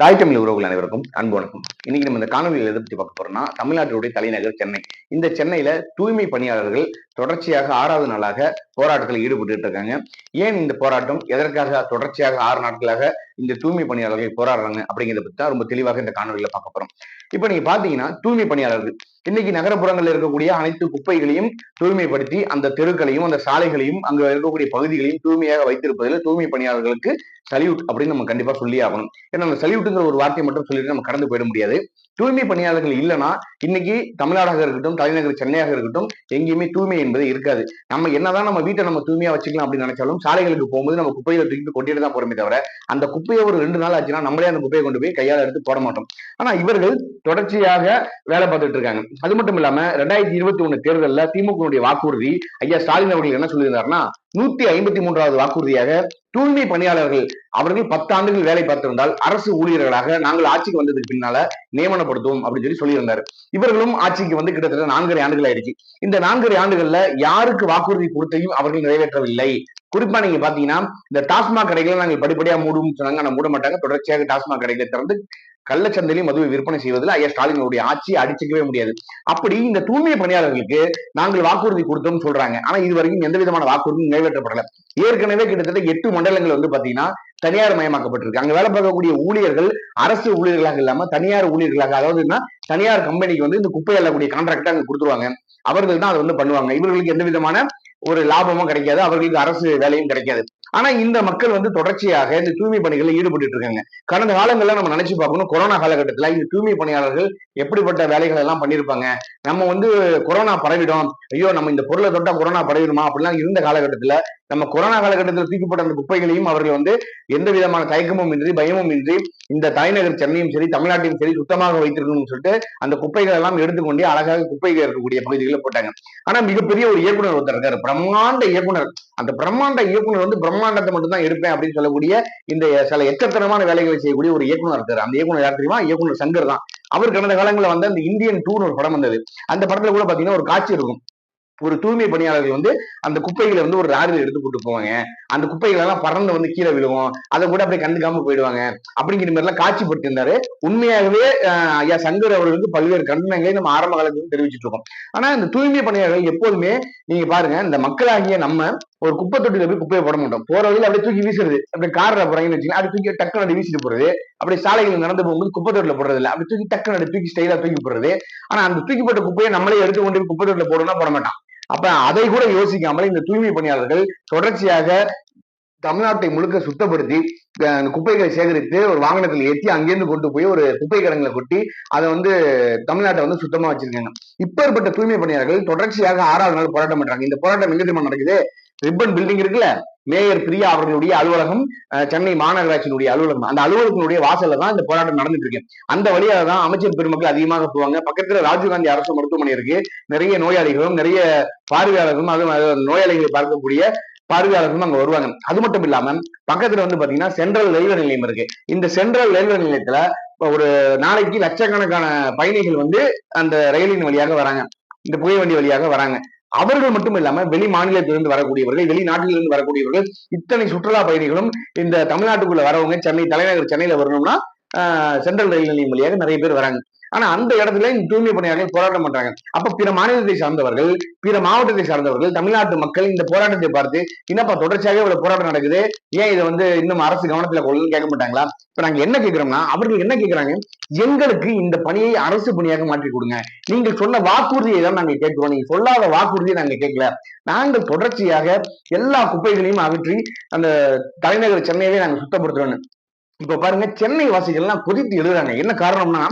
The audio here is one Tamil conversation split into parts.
தாய் தமிழ் உறவுகள் அனைவருக்கும் அன்பு வணக்கம். இன்னைக்கு நம்ம இந்த காணொலியில் எதை பத்தி பார்க்க போறோம்னா தமிழ்நாட்டுடைய தலைநகர் சென்னை. இந்த சென்னையில தூய்மை பணியாளர்கள் தொடர்ச்சியாக ஆறாவது நாளாக போராட்டத்தில் ஈடுபட்டு இருக்காங்க. ஏன் இந்த போராட்டம்? எதற்காக தொடர்ச்சியாக ஆறு நாட்களாக இந்த தூய்மை பணியாளர்கள் போராடுறாங்க அப்படிங்கிறத பத்தி தான் ரொம்ப தெளிவாக இந்த காணொலியில பார்க்க போறோம். இப்ப நீங்க பாத்தீங்கன்னா தூய்மை பணியாளர்கள் இன்னைக்கு நகரப்புறங்களில் இருக்கக்கூடிய அனைத்து குப்பைகளையும் தூய்மைப்படுத்தி அந்த தெருக்களையும் அந்த சாலைகளையும் அங்க இருக்கக்கூடிய பகுதிகளையும் தூய்மையாக வைத்திருப்பதில் தூய்மை பணியாளர்களுக்கு சல்யூட் அப்படின்னு நம்ம கண்டிப்பா சொல்லி ஆகணும். ஏன்னா அந்த சல்யூட்டுங்கிற ஒரு வார்த்தையை மட்டும் சொல்லிட்டு நம்ம கடந்து போயிட முடியாது. தூய்மை பணியாளர்கள் இல்லைன்னா இன்னைக்கு தமிழ்நாடாக இருக்கட்டும் தலைநகர் சென்னையாக இருக்கட்டும் எங்கேயுமே தூய்மை என்பது இருக்காது. நம்ம என்னதான் நம்ம வீட்டை நம்ம தூய்மையா வச்சுக்கலாம் அப்படின்னு நினைச்சாலும் சாலைகளுக்கு போகும்போது நம்ம குப்பைகளை தூக்கிட்டு கொண்டுட்டு தான் போறோமே தவிர அந்த குப்பையை ஒரு ரெண்டு நாள் ஆச்சுன்னா நம்மளே அந்த குப்பையை கொண்டு போய் கையால் எடுத்து போட மாட்டோம். ஆனா இவர்கள் தொடர்ச்சியாக வேலை பார்த்துட்டு இருக்காங்க. அது மட்டும் இல்லாம ரெண்டாயிரத்தி இருபத்தி ஒண்ணு தேர்தலில் திமுகவுடைய வாக்குறுதி ஐயா ஸ்டாலின் அவர்கள் என்ன சொல்லியிருந்தாருன்னா நூத்தி ஐம்பத்தி மூன்றாவது வாக்குறுதியாக தூய்மை பணியாளர்கள் அவர்கள் பத்து ஆண்டுகள் வேலை பார்த்திருந்தால் அரசு ஊழியர்களாக நாங்கள் ஆட்சிக்கு வந்ததுக்கு பின்னால நியமனப்படுத்துவோம் அப்படின்னு சொல்லி சொல்லியிருந்தாரு. இவர்களும் ஆட்சிக்கு வந்து கிட்டத்தட்ட நான்கரை ஆண்டுகள் ஆயிடுச்சு. இந்த நான்கரை ஆண்டுகள்ல யாருக்கு வாக்குறுதி கொடுத்தையும் அவர்கள் நிறைவேற்றவில்லை. குறிப்பா நீங்க பாத்தீங்கன்னா இந்த டாஸ்மாக் கடைகளை நாங்கள் படிப்படியா மூடும் சொன்னாங்க. ஆனா மூட மாட்டாங்க. தொடர்ச்சியாக டாஸ்மாக் கடைகளை திறந்து கள்ளச்சந்தையிலும் மதுவை விற்பனை செய்வதில் ஐயா ஸ்டாலினுடைய ஆட்சி அடிச்சுக்கவே முடியாது. அப்படி இந்த தூய்மை பணியாளர்களுக்கு நாங்கள் வாக்குறுதி கொடுத்தோம் சொல்றாங்க. ஆனா இது வரைக்கும் எந்த விதமான வாக்குறுதியும் நிறைவேற்றப்படல. ஏற்கனவே கிட்டத்தட்ட எட்டு மண்டலங்கள் வந்து பாத்தீங்கன்னா தனியார் மயமாக்கப்பட்டிருக்கு. அங்க வேலை பார்க்கக்கூடிய ஊழியர்கள் அரசு ஊழியர்களாக இல்லாம தனியார் ஊழியர்களாக அதாவது தனியார் கம்பெனிக்கு வந்து இந்த குப்பை அள்ளக்கூடிய கான்ட்ராக்ட் அங்க கொடுத்துருவாங்க. அவர்கள் தான் அதை வந்து பண்ணுவாங்க. இவர்களுக்கு எந்த விதமான ஒரு லாபமும் கிடைக்காது. அவர்களுக்கு அரசு வேலையும் கிடைக்காது. ஆனா இந்த மக்கள் வந்து தொடர்ச்சியாக இந்த தூய்மை பணிகளில் ஈடுபட்டு இருக்காங்க. கடந்த காலங்கள்ல நம்ம நினைச்சு பார்க்கணும் கொரோனா காலகட்டத்துல இந்த தூய்மை பணியாளர்கள் எப்படிப்பட்ட வேலைகள் எல்லாம் பண்ணியிருப்பாங்க? நம்ம வந்து கொரோனா பரவிடும். ஐயோ நம்ம இந்த பொருளை தொட்டா கொரோனா பரவிடுமா? அப்படிலாம் இருந்த காலகட்டத்துல நம்ம கொரோனா காலகட்டத்தில் தூக்கப்பட்ட அந்த குப்பைகளையும் அவர்கள் வந்து எந்த விதமான தயக்கமும் இன்றி பயமும் இன்றி இந்த தலைநகர் சென்னையும் சரி தமிழ்நாட்டையும் சரி சுத்தமாக வைத்திருக்கணும்னு சொல்லிட்டு அந்த குப்பைகள் எல்லாம் எடுத்துக்கொண்டு அழகாக குப்பைகள் இருக்கக்கூடிய பகுதிகளில் போட்டாங்க. ஆனா மிகப்பெரிய ஒரு இயக்குனர் ஒருத்தர் இருக்காரு. பிரம்மாண்ட இயக்குனர். அந்த பிரம்மாண்ட இயக்குனர் வந்து பிரம்மாண்டத்தை மட்டும் தான் எடுப்பேன் அப்படின்னு சொல்லக்கூடிய இந்த சில எக்கத்தனமான வேலைகளை செய்யக்கூடிய ஒரு இயக்குனர் இருக்காரு. அந்த இயக்குனர் யார் தெரியுமா? இயக்குனர் சங்கர் தான். அவர் கடந்த காலங்களில் வந்து அந்த இந்தியன் டூன்னு ஒரு படம் வந்தது. அந்த படத்துல கூட பாத்தீங்கன்னா ஒரு காட்சி இருக்கும். ஒரு தூய்மை பணியாளர்கள் வந்து அந்த குப்பைகளை வந்து ஒரு லாரியில் எடுத்து கூட்டு போவாங்க. அந்த குப்பைகள் எல்லாம் பறந்து வந்து கீழே விழுவோம். அதை கூட அப்படியே கண்டுக்காம போயிடுவாங்க. அப்படிங்கிற மாதிரி எல்லாம் இருந்தாரு உண்மையாகவே ஐயா சங்கர் அவர்களுக்கு பல்வேறு கண்டனங்களை நம்ம ஆரம்ப காலத்துல தெரிவிச்சுட்டு இருக்கோம். ஆனா இந்த தூய்மை பணியாளர்கள் எப்போதுமே நீங்க பாருங்க இந்த மக்களாகிய நம்ம ஒரு குப்பை தொட்டில போய் குப்பையை போட மாட்டோம். போற வழியில் அப்படியே தூக்கி வீசுறது. அப்படியே கார்ல போறாங்கன்னு வச்சுக்கோங்க அப்படி தூக்கி டக்குனு அப்படி வீசிட்டு போறது. அப்படியே சாலைகள் நடந்து போகும்போது குப்பை தொட்டில போடுறது இல்லை. அப்படி தூக்கி டக்குனு அப்படி தூக்கி ஸ்டைலா தூக்கி போடுறது. ஆனா அந்த தூக்கி போட்ட குப்பையை நம்மளே எடுத்து கொண்டு குப்பை தொட்டில போடணும்னா போட மாட்டான். அப்ப அதை கூட யோசிக்காமல் இந்த தூய்மை பணியாளர்கள் தொடர்ச்சியாக தமிழ்நாட்டை முழுக்க சுத்தப்படுத்தி குப்பைகளை சேகரித்து ஒரு வாகனத்தில் ஏற்றி அங்கேருந்து கொண்டு போய் ஒரு குப்பை கிடங்களை கொட்டி அதை வந்து தமிழ்நாட்டை வந்து சுத்தமா வச்சிருக்காங்க. இப்பேற்பட்ட தூய்மை பணியாளர்கள் தொடர்ச்சியாக ஆறாவது நாள் போராட்டம் பண்றாங்க. இந்த போராட்டம் எங்க தெரியுமா நடக்குது? ரிப்பன் பில்டிங் இருக்குல்ல? மேயர் பிரியா அவர்களுடைய அலுவலகம் சென்னை மாநகராட்சியினுடைய அலுவலகம். அந்த அலுவலகத்தினுடைய வாசல்ல தான் இந்த போராட்டம் நடந்துட்டு இருக்கு. அந்த வழியாக தான் அமைச்சர் பெருமக்கள் அதிகமாக போவாங்க. பக்கத்துல ராஜீவ்காந்தி அரசு மருத்துவமனை இருக்கு. நிறைய நோயாளிகளும் நிறைய பார்வையாளர்களும் அதுவும் நோயாளிகளை பார்க்கக்கூடிய பார்வையாளர்களும் அங்க வருவாங்க. அது மட்டும் இல்லாம பக்கத்துல வந்து பாத்தீங்கன்னா சென்ட்ரல் ரயில்வே நிலையம் இருக்கு. இந்த சென்ட்ரல் ரயில்வே நிலையத்துல ஒரு நாளைக்கு லட்சக்கணக்கான பயணிகள் வந்து அந்த ரயிலின் வழியாக வராங்க. இந்த புகை வண்டி வழியாக வராங்க. அவர்கள் மட்டும் இல்லாம வெளி மாநிலத்திலிருந்து வரக்கூடியவர்கள் வெளிநாட்டிலிருந்து வரக்கூடியவர்கள் இத்தனை சுற்றுலா பயணிகளும் இந்த தமிழ்நாட்டுக்குள்ள வரவங்க சென்னை தலைநகர் சென்னையில வரணும்னா சென்ட்ரல் ரயில் நிலையம் வழியாக நிறைய பேர் வராங்க. ஆனா அந்த இடத்துல இந்த தூய்மை பணியாளர்கள் போராட்டம் பண்றாங்க. அப்ப பிற மாநிலத்தை சார்ந்தவர்கள் பிற மாவட்டத்தை சார்ந்தவர்கள் தமிழ்நாட்டு மக்கள் இந்த போராட்டத்தை பார்த்து என்னப்பா தொடர்ச்சியாக இவ்வளவு போராட்டம் நடக்குது? ஏன் இதை வந்து இன்னும் அரசு கவனத்துல கொள்ளு கேட்க மாட்டாங்களா? இப்ப நாங்க என்ன கேட்கிறோம்னா அவர்கள் என்ன கேட்கிறாங்க? எங்களுக்கு இந்த பணியை அரசு பணியாக மாற்றி கொடுங்க. நீங்கள் சொன்ன வாக்குறுதியை தான் நாங்க கேட்கிறோம். நீங்க சொல்லாத வாக்குறுதியை நாங்க கேட்கல. நாங்கள் தொடர்ச்சியாக எல்லா குப்பைகளையும் அகற்றி அந்த தலைநகர் சென்னையவே நாங்க சுத்தப்படுத்துறோம்னு. இப்ப பாருங்க சென்னை வாசிகள் எல்லாம் கொதித்து எழுதுறாங்க. என்ன காரணம்னா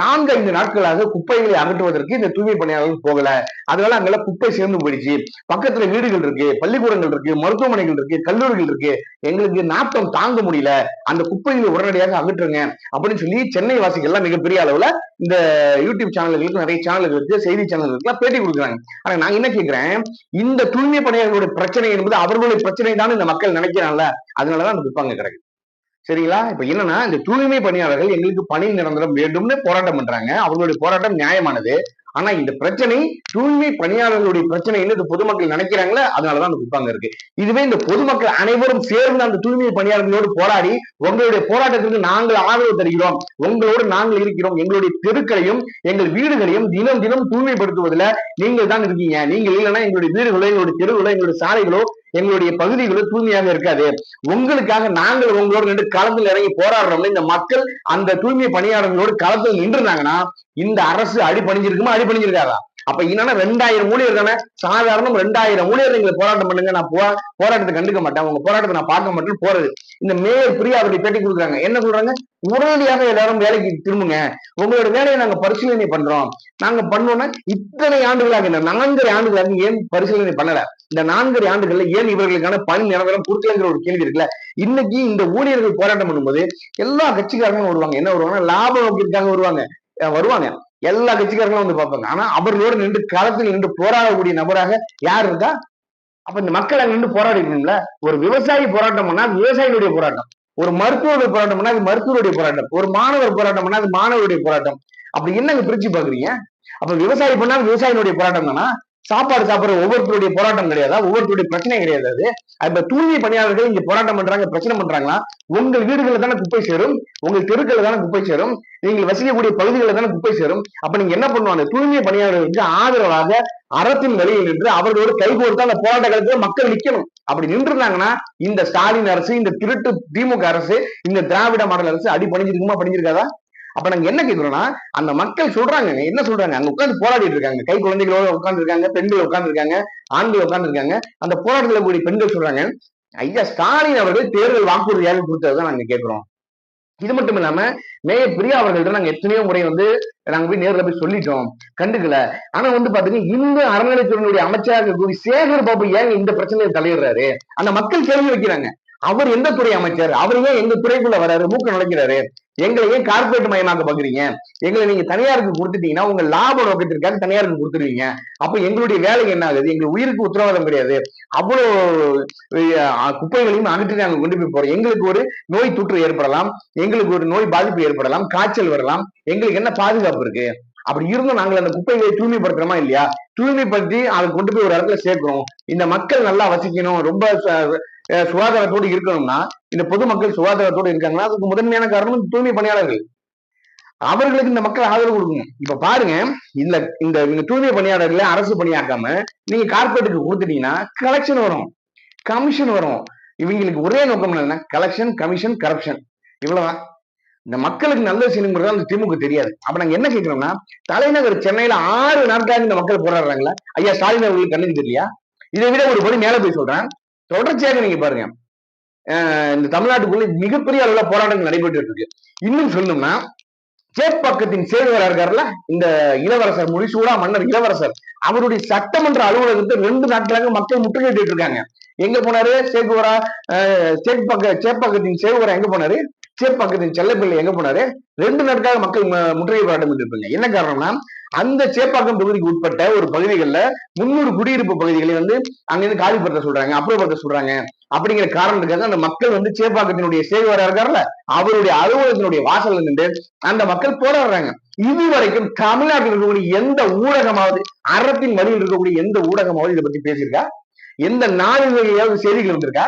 நான்கு ஐந்து நாட்களாக குப்பைகளை அகற்றுவதற்கு இந்த தூய்மை பணியாளர்கள் போகல. அதனால அங்கெல்லாம் குப்பை சேர்ந்து போயிடுச்சு. பக்கத்துல வீடுகள் இருக்கு பள்ளிக்கூடங்கள் இருக்கு மருத்துவமனைகள் இருக்கு கல்லூரிகள் இருக்கு. எங்களுக்கு நாட்டம் தாங்க முடியல. அந்த குப்பைகளை உடனடியாக அகற்றுங்க அப்படின்னு சொல்லி சென்னை வாசிகள் எல்லாம் மிகப்பெரிய அளவுல இந்த யூடியூப் சேனல்களுக்கு நிறைய சேனல்களுக்கு செய்தி சேனல்களுக்கு பேட்டி கொடுக்குறாங்க. ஆனா நான் என்ன கேட்கிறேன் இந்த தூய்மை பணியாளர்களுடைய பிரச்சனை என்பது அவர்களுடைய பிரச்சனை தான் இந்த மக்கள் நினைக்கிறாங்கல்ல. அதனாலதான் அந்த குப்பாங்க கிடக்கு சரிங்களா? இப்ப என்னன்னா இந்த தூய்மை பணியாளர்கள் எங்களுக்கு பணி நிரந்தரம் வேண்டும்னு போராட்டம் பண்றாங்க. அவங்களுடைய போராட்டம் நியாயமானது. ஆனா இந்த பிரச்சனை தூய்மை பணியாளர்களுடைய பிரச்சனை என்ன இந்த பொதுமக்கள் நினைக்கிறாங்களே? அதனாலதான் அந்த குப்பாங்க இருக்கு. இதுவே இந்த பொதுமக்கள் அனைவரும் சேர்ந்து அந்த தூய்மை பணியாளர்களோடு போராடி உங்களுடைய போராட்டத்திற்கு நாங்கள் ஆதரவு தருகிறோம். உங்களோடு நாங்கள் இருக்கிறோம். எங்களுடைய தெருக்களையும் எங்கள் வீடுகளையும் தினம் தினம் தூய்மைப்படுத்துவதில் நீங்கள் தான் இருக்கீங்க. நீங்கள் இல்லைன்னா எங்களுடைய வீடுகளோ எங்களுடைய தெருவுகளோ எங்களுடைய சாலைகளோ எங்களுடைய பகுதிகளோ தூய்மையாக இருக்காது. உங்களுக்காக நாங்கள் உங்களோடு நின்று களத்தில் இறங்கி போராடுறோம்ல இந்த மக்கள் அந்த தூய்மை பணியாளர்களோடு களத்தில் நின்றுனாங்கன்னா இந்த அரசு அடிபணிஞ்சிருக்குமா? அடிபணிஞ்சிருக்காதா? அப்ப என்னன்னா ரெண்டாயிரம் ஊழியர் தானே? சாதாரணம் ரெண்டாயிரம் ஊழியர் நீங்க போராட்டம் பண்ணுங்க நான் போ போராட்டத்தை கண்டுக்க மாட்டேன். உங்க போராட்டத்தை நான் பார்க்க மாட்டேன்னு போறது. இந்த மேயர் பிரியா அவருடைய பேட்டி கொடுக்குறாங்க. என்ன சொல்றாங்க? உடனடியாக எல்லாரும் வேலைக்கு திரும்புங்க. உங்களோட வேலையை நாங்க பரிசீலனை பண்றோம். நாங்க பண்ணோம்னா இத்தனை ஆண்டுகளாக இந்த நான்கரை ஆண்டுகளாக ஏன் பரிசீலனை பண்ணல? இந்த நான்கரை ஆண்டுகள்ல ஏன் இவர்களுக்கான பணி நிரந்தரம் கொடுக்கலங்கிற ஒரு கேள்வி இருக்குல்ல? இன்னைக்கு இந்த ஊழியர்கள் போராட்டம் பண்ணும்போது எல்லா கட்சிக்காரங்களும் வருவாங்க. என்ன வருவாங்கன்னா லாப நோக்கிற்காக வருவாங்க. வருவாங்க. எல்லா கட்சிக்காரங்களும் வந்து பார்ப்பாங்க. ஆனா அவர்களோடு நின்று களத்தில் நின்று போராடக்கூடிய நபராக யார் இருக்கா அப்ப இந்த மக்கள் நின்று போராடிக்கணும்ல. ஒரு விவசாயி போராட்டம் பண்ணா விவசாயிகளுடைய போராட்டம். ஒரு மருத்துவருடைய போராட்டம் பண்ணா அது மருத்துவருடைய போராட்டம். ஒரு மாணவர் போராட்டம் பண்ணா அது மாணவருடைய போராட்டம். அப்படி என்னங்க பிரிச்சு பாக்குறீங்க அப்ப விவசாயி பண்ணா விவசாயினுடைய போராட்டம் தானா? சாப்பாடு சாப்பிடுற ஒவ்வொருத்தருடைய போராட்டம் கிடையாதா? ஒவ்வொருத்தருடைய பிரச்சனை கிடையாது அது. இப்ப தூய்மை பணியாளர்கள் இங்க போராட்டம் பண்றாங்க பிரச்சனை பண்றாங்களா? உங்கள் வீடுகளில் தானே குப்பை சேரும் உங்கள் தெருக்கள் தானே குப்பை சேரும் நீங்கள் வசிக்கக்கூடிய பகுதிகளில் தானே குப்பை சேரும். அப்ப நீங்க என்ன பண்ணுவாங்க? தூய்மை பணியாளர்களுக்கு ஆதரவாக அறத்தின் வழியில் நின்று அவர்களோடு கைகோர்த்து அந்த போராட்ட காலத்துல மக்கள் நிக்கணும். அப்படி நின்றுருந்தாங்கன்னா இந்த ஸ்டாலின் அரசு இந்த திருட்டு திமுக அரசு இந்த திராவிட மாடல் அரசு அடி பணிஞ்சிருக்குமா பணிஞ்சிருக்காதா? அப்ப நாங்க என்ன கேக்குறோம்னா அந்த மக்கள் சொல்றாங்க என்ன சொல்றாங்க? அங்க உட்கார்ந்து போராடிட்டு இருக்காங்க. கை குழந்தைகளோட உட்கார்ந்து இருக்காங்க பெண்கள் உட்கார்ந்து இருக்காங்க ஆண்கள் உட்கார்ந்து இருக்காங்க அந்த போராட்டத்துல கூடிய பெண்கள் சொல்றாங்க ஐயா ஸ்டாலின் அவர்கள் தேர்தல் வாக்குறுதியாக கொடுத்ததுதான் நாங்க கேட்கிறோம் இது மட்டும் இல்லாம மேயர் பிரியா அவர்கள்ட்ட நாங்க எத்தனையோ முறை வந்து நாங்க போய் நேர்ல போய் சொல்லிட்டோம். கண்டுக்கல. ஆனா வந்து பாத்தீங்கன்னா இந்த அறநிலைத்துறையினுடைய அமைச்சராக கூறி சேகர் பாபு ஏங்க இந்த பிரச்சனையை தலையிடுறாரு? அந்த மக்கள் கேள்வி வைக்கிறாங்க. அவர் எந்த துறை அமைச்சர்? அவர் ஏன் எங்க துறைக்குள்ள வராரு மூக்க நுழைக்கிறாரு. எங்களை ஏன் கார்பரேட் மயமாக்க பாக்குறீங்க எங்களை நீங்க தனியாருக்கு கொடுத்துட்டீங்கன்னா உங்க லாப நோக்கத்திற்காக தனியாருக்கு கொடுத்துருவீங்க. அப்ப எங்களுடைய வேலை என்ன ஆகுது? எங்க உயிருக்கு உத்தரவாதம் கிடையாது. அவ்வளவு குப்பைகளையும் அகற்றி நாங்க கொண்டு போய் போறோம். எங்களுக்கு ஒரு நோய் தொற்று ஏற்படலாம். எங்களுக்கு ஒரு நோய் பாதிப்பு ஏற்படலாம். காய்ச்சல் வரலாம். எங்களுக்கு என்ன பாதுகாப்பு இருக்கு? அப்படி இருந்தும் நாங்கள் அந்த குப்பைகளை தூய்மைப்படுத்துறோமா இல்லையா? தூய்மைப்படுத்தி அதை கொண்டு போய் ஒரு இடத்துல சேர்க்கிறோம். இந்த மக்கள் நல்லா வசிக்கணும். ரொம்ப சுகாதாரத்தோடு இருக்கணும்னா இந்த பொதுமக்கள் சுகாதாரத்தோடு இருக்காங்கன்னா அதுக்கு முதன்மையான காரணம் தூய்மை பணியாளர்கள். அவர்களுக்கு இந்த மக்கள் ஆதரவு கொடுக்கணும். இப்ப பாருங்க இந்த இந்த தூய்மை பணியாளர்களை அரசு பணியாக்காம நீங்க கார்பரேட்டுக்கு கொடுத்துட்டீங்கன்னா கலெக்ஷன் வரும். கமிஷன் வரும். இவங்களுக்கு ஒரே நோக்கம் என்னன்னா கலெக்ஷன் கமிஷன் கரப்ஷன் இவ்வளவுதான். இந்த மக்களுக்கு நல்ல செய்யணுங்கிறது அந்த திமுக தெரியாது. அப்ப நாங்க என்ன கேட்கிறோம்னா தலைநகர் சென்னையில ஆறு நாட்களாக இந்த மக்கள் போராடுறாங்களா? ஐயா ஸ்டாலின் அவர்களுக்கு கண்ணுக்கு தெரியலையா இதை விட ஒரு படி மேல போய் சொல்றேன். தொடர்ச்சியாக நீங்க பாருங்க. இந்த தமிழ்நாட்டுக்குள்ள மிகப்பெரிய அளவுல போராட்டங்கள் நடைபெற்று இருக்கு. இன்னும் சொல்லணும்னா சேப்பாக்கத்தின் சேவகரா இருக்காருல்ல? இந்த இளவரசர் முடிசூடா மன்னர் இளவரசர். அவருடைய சட்டமன்ற அலுவலகத்தை ரெண்டு நாட்களாக மக்கள் முற்றுகையிட்டு இருக்காங்க எங்க போனாரு? சேகுவரா சேப்பாக்க சேப்பாக்கத்தின் சேவகரா எங்க போனாரு? சேப்பாக்கத்தின் செல்லப்பிள்ளை எங்க போனாரு? ரெண்டு நாட்களாக மக்கள் முற்றுகை போராட்டம் இருப்பாங்க என்ன காரணம்னா அந்த சேப்பாக்கம் தொகுதிக்கு உட்பட்ட ஒரு பகுதிகளில் முன்னூறு குடியிருப்பு பகுதிகளை வந்து அங்கிருந்து காலிப்படுத்த சொல்றாங்க அப்புறப்படுத்த சொல்றாங்க. அப்படிங்கிற காரணத்துக்காக அந்த மக்கள் வந்து சேப்பாக்கத்தினுடைய சேவையாரா இருக்காருல்ல அவருடைய அலுவலகத்தினுடைய வாசல்ல நின்று அந்த மக்கள் போராடுறாங்க. இதுவரைக்கும் தமிழ்நாட்டில் இருக்கக்கூடிய எந்த ஊடகமாவது அறத்தின் வழியில் இருக்கக்கூடிய எந்த ஊடகமாவது இதை பத்தி பேசியிருக்கா? எந்த நாளிதழையாவது செய்திகள் வந்திருக்கா?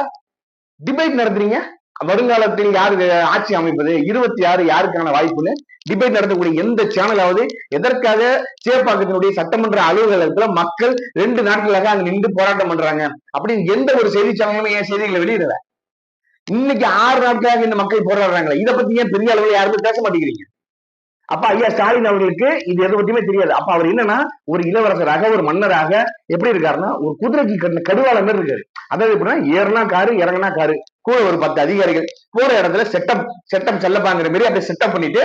டிபேட் நடத்துறீங்க? வருங்காலத்தில் யாரு ஆட்சி அமைப்பது? இருபத்தி ஆறு யாருக்கான வாய்ப்புன்னு டிபேட் நடத்தக்கூடிய எந்த சேனலாவது எதற்காக சேப்பாக்கத்தினுடைய சட்டமன்ற அலுவலகத்துல மக்கள் ரெண்டு நாட்களாக அங்க நின்று போராட்டம் பண்றாங்க? அப்படின்னு எந்த ஒரு செய்தி சேனலுமே என் செய்திகளை வெளியிடல. இன்னைக்கு ஆறு நாட்களாக இந்த மக்கள் போராடுறாங்களே. இதை பத்தி ஏன் பெரிய அளவில் யாருமே பேச மாட்டேங்கிறீங்க? அப்ப ஐயா ஸ்டாலின் அவர்களுக்கு இது எதை பத்தியுமே தெரியாது. அப்ப அவர் என்னன்னா ஒரு இளவரசராக ஒரு மன்னராக எப்படி இருக்காருன்னா ஒரு குதிரைக்கு கடுவாள மாதிரி இருக்காரு. அதாவது எப்படின்னா ஏறுனா காரு இறங்குனா காரு. கூட ஒரு பத்து அதிகாரிகள் போற இடத்துல செட்டப் செட்டப் செல்லப்பாங்கிற மாதிரி அப்படியே செட்டப் பண்ணிட்டு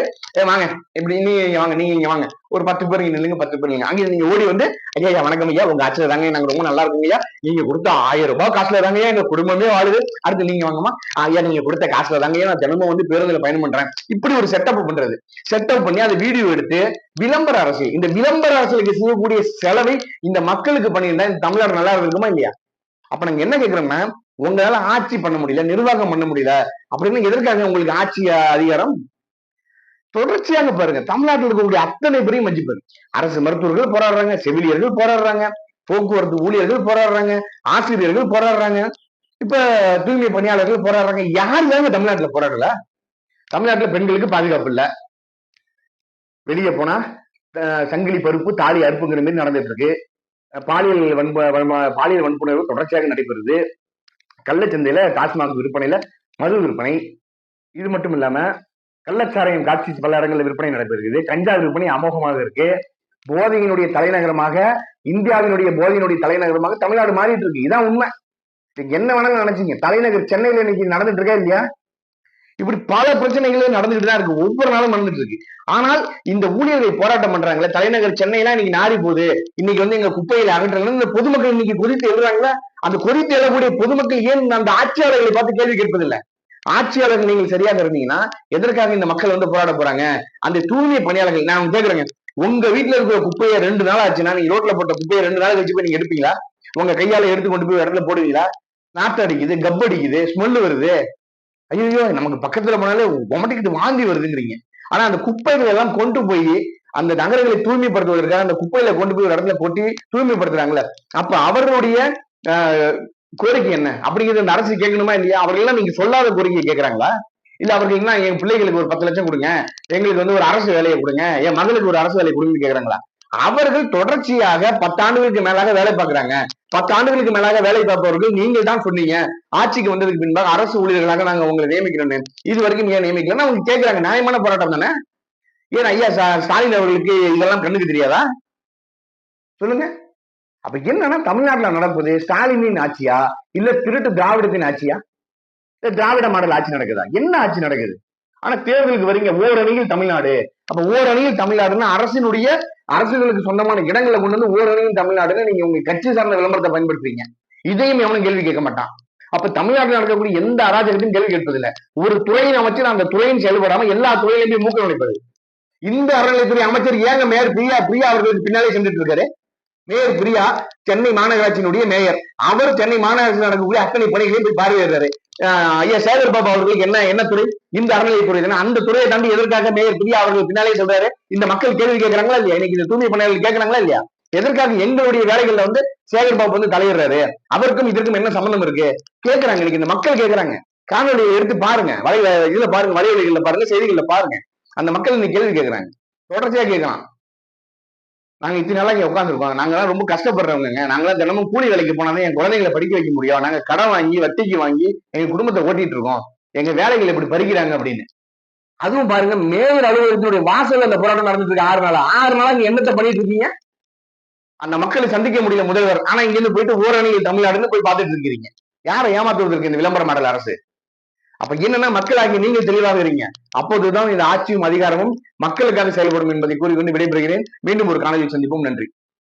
வாங்க இப்படி நீங்க வாங்க நீங்க இங்க வாங்க. ஒரு பத்து பேர் இங்க நில்லுங்க பத்து பேர் அங்கே நீங்க ஓடி வந்து ஐயா ஐயா வணக்கம் ஐயா உங்க ஆட்சியில தாங்க நாங்க ரொம்ப நல்லா இருக்கோம் ஐயா. நீங்க கொடுத்த ஆயிரம் ரூபாய் காசுல தாங்க எங்க குடும்பமே வாழுது. அடுத்து நீங்க வாங்கம்மா. ஐயா நீங்க கொடுத்த காசுல தாங்க நான் தினமும் வந்து பேருந்துல பயணம் பண்றேன். இப்படி ஒரு செட்டப் பண்றது. செட்டப் பண்ணி அதை வீடியோ எடுத்து விளம்பர அரசியல் இந்த விளம்பர அரசியலுக்கு செய்யக்கூடிய செலவை இந்த மக்களுக்கு பண்ணியிருந்தா இந்த தமிழ்நாடு நல்லா இருக்குமா இல்லையா? அப்ப நாங்க என்ன கேக்குறோம்னா உங்களால ஆட்சி பண்ண முடியல நிர்வாகம் பண்ண முடியல அப்படின்னு எதற்காக உங்களுக்கு ஆட்சி அதிகாரம் தொடர்ச்சியாக பாருங்க. தமிழ்நாட்டில் இருக்கக்கூடிய அத்தனை பேரையும் மதிப்பாரு அரசு மருத்துவர்கள் போராடுறாங்க செவிலியர்கள் போராடுறாங்க போக்குவரத்து ஊழியர்கள் போராடுறாங்க ஆசிரியர்கள் போராடுறாங்க இப்ப தூய்மை பணியாளர்கள் போராடுறாங்க. யார் தாங்க தமிழ்நாட்டுல போராடல. தமிழ்நாட்டுல பெண்களுக்கு பாதுகாப்பு இல்ல. வெளியே போனா சங்கிலி பருப்பு தாலி அறுப்புங்கிற மாதிரி நடந்துட்டு இருக்கு. பாலியல் வன்ப பாலியல் வன்புணர்வு தொடர்ச்சியாக நடைபெறுது. கள்ளச்சந்தையில டாஸ்மாக் விற்பனையில மது விற்பனை. இது மட்டும் இல்லாம கள்ளச்சாராயம் காட்சி பல இடங்களில் விற்பனை நடைபெறுகிறது. கஞ்சா விற்பனை அமோகமாக இருக்கு. போதையினுடைய தலைநகரமாக இந்தியாவினுடைய போதையினுடைய தலைநகரமாக தமிழ்நாடு மாறிட்டு இருக்கு. இதான் உண்மை. என்ன வேணாலும் நினைச்சீங்க. தலைநகர் சென்னையில இன்னைக்கு நடந்துட்டு இருக்கா இல்லையா? இப்படி பல பிரச்சனைகள் நடந்துட்டு தான் இருக்கு. ஒவ்வொரு நாளும் நடந்துட்டு இருக்கு. ஆனால் இந்த ஊழியர்கள் போராட்டம் பண்றாங்களே தலைநகர் சென்னையெல்லாம் இன்னைக்கு நாரி போகுது. இன்னைக்கு வந்து எங்க குப்பையில அகற்றுறாங்க இந்த பொதுமக்கள் இன்னைக்கு குறித்து எழுதுறாங்களா? அந்த குறித்து எழக்கூடிய பொதுமக்கள் ஏன் அந்த ஆட்சியாளர்களை பார்த்து கேள்வி கேட்பதில்லை? ஆட்சியாளர்கள் நீங்கள் சரியாக இருந்தீங்கன்னா எதற்காக இந்த மக்கள் வந்து போராட போறாங்க? அந்த தூய்மை பணியாளர்கள் நான் கேக்குறேங்க உங்க வீட்டுல இருக்கிற குப்பையை ரெண்டு நாள் ஆச்சுன்னா நீங்க ரோட்ல போட்ட குப்பையை ரெண்டு நாள் கழிச்சு போய் நீங்க எடுப்பீங்களா? உங்க கையால எடுத்து கொண்டு போய் இடத்துல போடுவீங்களா? நாத்து அடிக்குது கப் அடிக்குது ஸ்மெல் வருது. ஐயோ நமக்கு பக்கத்துல போனாலே உமட்டிக்கிட்டு வாந்தி வருதுங்கிறீங்க. ஆனா அந்த குப்பைகளை எல்லாம் கொண்டு போய் அந்த நகரங்களை தூய்மைப்படுத்துவதற்காக அந்த குப்பையில கொண்டு போய் ஒரு இடத்துல கொட்டி தூய்மைப்படுத்துறாங்கல்ல. அப்ப அவர்களுடைய கோரிக்கை என்ன? அப்படிங்கிறது அந்த அரசு கேட்கணுமா இல்லையா? அவர்கள்லாம் எல்லாம் நீங்க சொல்லாத கோரிக்கையை கேட்கறாங்களா? இல்ல அவர்கள் என்ன என் பிள்ளைகளுக்கு ஒரு பத்து லட்சம் கொடுங்க. எங்களுக்கு வந்து ஒரு அரசு வேலையை கொடுங்க. என் மகளுக்கு ஒரு அரசு வேலையை கொடுங்கன்னு கேக்குறாங்களா அவர்கள் தொடர்ச்சியாக பத்தாண்டுகளுக்கு மேலாக வேலை பார்க்கறாங்க. பத்து ஆண்டுகளுக்கு மேலாக வேலை பார்ப்பவர்கள் நீங்கள் தான் சொன்னீங்க. ஆட்சிக்கு வந்ததுக்கு பின்பாக அரசு ஊழியர்களாக நாங்க உங்களை நியமிக்கிறோன்னு. இது வரைக்கும் ஏன் நியமிக்கலன்னு அவங்க கேட்கறாங்க. நியாயமான போராட்டம் தானே? ஏன் ஐயா ஸ்டாலின் அவர்களுக்கு இதெல்லாம் கண்ணுக்கு தெரியாதா? சொல்லுங்க. அப்ப என்னன்னா தமிழ்நாட்டுல நடப்பது ஸ்டாலினின் ஆட்சியா? இல்ல திருட்டு திராவிடத்தின் ஆட்சியா? இல்ல திராவிட மாடல் ஆட்சி நடக்குதா? என்ன ஆட்சி நடக்குது? ஆனா தேர்தலுக்கு வரீங்க ஓரணியில் தமிழ்நாடு. அப்ப ஓரணியில் தமிழ்நாடுன்னா அரசினுடைய அரசுகளுக்கு சொந்தமான இடங்களை கொண்டு வந்து ஓரணியில் தமிழ்நாடுன்னு நீங்க உங்க கட்சி சார்ந்த விளம்பரத்தை பயன்படுத்துறீங்க. இதையும் எவனும் கேள்வி கேட்க மாட்டான். அப்ப தமிழ்நாட்டில் நடக்கக்கூடிய எந்த அராஜகத்தையும் கேள்வி கேட்பதில்லை. ஒரு துறையின் அமைச்சர் அந்த துறையின் செயல்படாம எல்லா துறையிலையும் மூக்க நுழைப்பது. இந்த அறநிலைத்துறை அமைச்சர் ஏங்க மேயர் பிரியா பிரியா அவர்களுக்கு பின்னாலே சென்றுட்டு இருக்காரு? மேயர் பிரியா சென்னை மாநகராட்சியினுடைய மேயர். அவர் சென்னை மாநகராட்சியில் நடக்கக்கூடிய அத்தனை பணிகளையும் போய் பார்வையிடுறாரு. ஐயா சேகர் பாபு அவர்களுக்கு என்ன என்ன துறை? இந்த அறநிலையத்துறை தானே. அந்த துறையை தாண்டி எதற்காக மேயர் பிரியா அவர்கள் பின்னாலே சொல்றாரு? இந்த மக்கள் கேள்வி கேட்கறாங்களா இல்லையா? இன்னைக்கு இந்த தூய்மை பணியாளர்கள் கேட்கறாங்களா இல்லையா? எதற்காக எங்களுடைய வேலைகள்ல வந்து சேகர் பாபு வந்து தலையிடுறாரு? அவருக்கும் இதற்கும் என்ன சம்பந்தம் இருக்கு? கேட்கறாங்க இன்னைக்கு இந்த மக்கள் கேட்கறாங்க. காணொலியை எடுத்து பாருங்க. வலை இதுல பாருங்க வலைவலைகள்ல பாருங்க செய்திகள்ல பாருங்க. அந்த மக்கள் இன்னைக்கு கேள்வி கேட்கறாங்க. தொடர்ச்சியா கேட்கலாம். நாங்கள் இத்தனை நாளாக இங்கே உட்காந்துருக்கோம் நாங்களாம் ரொம்ப கஷ்டப்படுறவங்க நாங்களாம் தினமும் கூலி வேலைக்கு போனாதான் என் குழந்தைங்களை படிக்க வைக்க முடியும். நாங்கள் கடன் வாங்கி வட்டிக்கு வாங்கி எங்கள் குடும்பத்தை ஓட்டிட்டு இருக்கோம். எங்க வேலைகள் இப்படி பறிக்கிறாங்க அப்படின்னு. அதுவும் பாருங்க மேயர் அலுவலகத்தினுடைய வாசல் அந்த போராட்டம் நடந்துட்டு இருக்கு ஆறு நாளா. ஆறு நாளா நீங்க என்னத்தை பண்ணிட்டு இருக்கீங்க? அந்த மக்களை சந்திக்க முடியல முதல்வர். ஆனா இங்க இருந்து போயிட்டு ஓரணி தமிழ்நாடுன்னு போய் பார்த்துட்டு இருக்கிறீங்க. யாரை ஏமாத்துவதற்கு இந்த விளம்பர மாடல் அரசு? அப்ப என்னன்னா மக்களாகி நீங்கள் தெளிவாக இருங்க. அப்போதுதான் இந்த ஆட்சியும் அதிகாரமும் மக்களுக்காக செயல்படும் என்பதை கூறிக்கொண்டு விடைபெறுகிறேன். மீண்டும் ஒரு காணொலி சந்திப்போம். நன்றி.